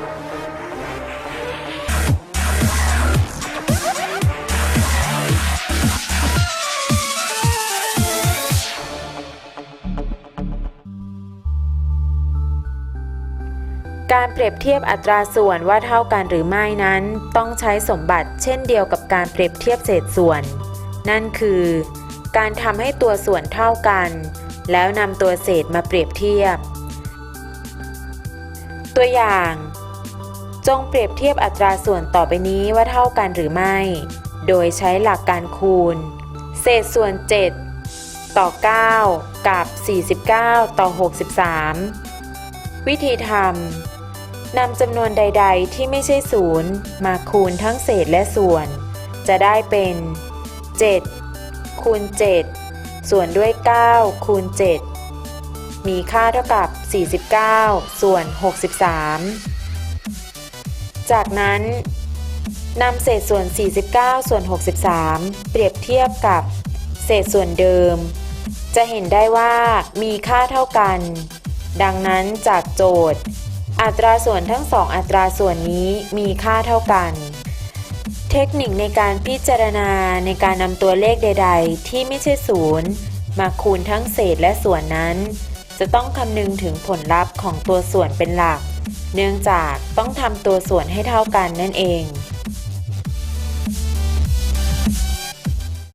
การเปรียบเทียบอัตราส่วนว่าเท่ากันหรือไม่นั้น ต้องใช้สมบัติเช่นเดียวกับการเปรียบเทียบเศษส่วน นั่นคือ การทำให้ตัวส่วนเท่ากัน แล้วนำตัวเศษมาเปรียบเทียบ ตัวอย่าง จงเปรียบเทียบอัตราส่วนต่อไปนี้ว่าเท่ากันหรือไม่ โดยใช้หลักการคูณ เศษส่วน 7 ต่อ 9 กับ 49 ต่อ 63 วิธีทำนำจำนวนใด ๆ ที่ไม่ใช่ศูนย์มาคูณทั้งเศษและส่วน จะได้เป็น 7 คูณ 7 ส่วนด้วย 9 คูณ 7 มีค่าเท่ากับ 49 ส่วน 63 จากนั้นนำเศษส่วน 49 ส่วน 63 เปรียบเทียบกับเศษส่วนเดิม จะเห็นได้ว่ามีค่าเท่ากัน ดังนั้นจากโจทย์ อัตราส่วนทั้งสองอัตราส่วนนี้มีค่าเท่ากัน เทคนิคในการพิจารณาในการนำตัวเลขใด ๆ ที่ไม่ใช่ศูนย์มาคูณทั้งเศษและส่วนนั้น จะต้องคำนึงถึงผลลัพธ์ของตัวส่วนเป็นหลัก เนื่องจากต้องทำตัวส่วนให้เท่ากันนั่นเอง